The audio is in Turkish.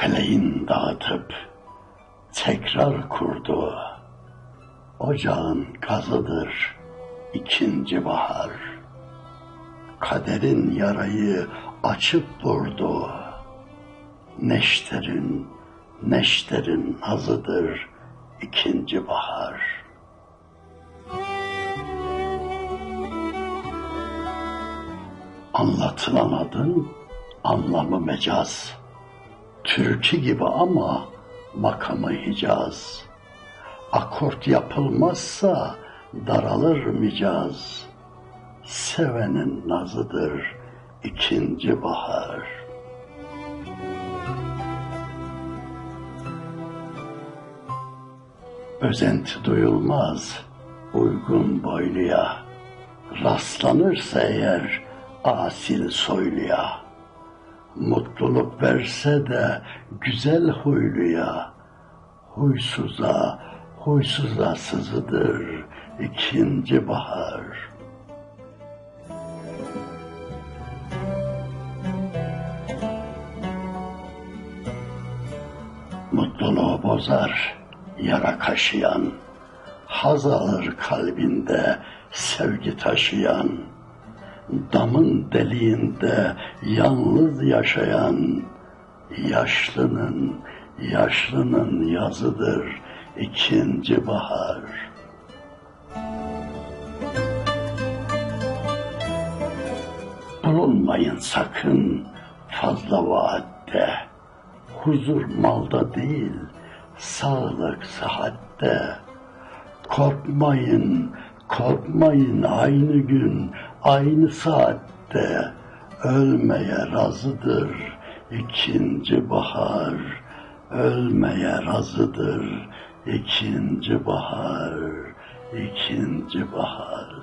Feleğin dağıtıp tekrar kurdu. Ocağın gazıdır ikinci bahar. Kaderin yarayı açıp vurdu. Neşterin, neşterin nazıdır ikinci bahar. Anlatılan adın anlamı mecaz. Türkü gibi ama makamı Hicaz. Akort yapılmazsa daralır micaz. Sevenin nazıdır ikinci bahar. Özenti duyulmaz uygun boyluya. Rastlanırsa eğer asil soyluya. Mutluluk verse de güzel huyluya. Huysuza, huysuza sızıdır ikinci bahar. Mutluluğu bozar yara kaşıyan, haz alır kalbinde sevgi taşıyan, damın deliğinde yalnız yaşayan, yaşlının, yaşlının yazıdır ikinci bahar. Bulunmayın sakın fazla vaatte, huzur malda değil, sağlık sıhhatte. Korkmayın, korkmayın aynı gün, aynı saatte. Ölmeye razıdır ikinci bahar. Ölmeye razıdır ikinci bahar, ikinci bahar.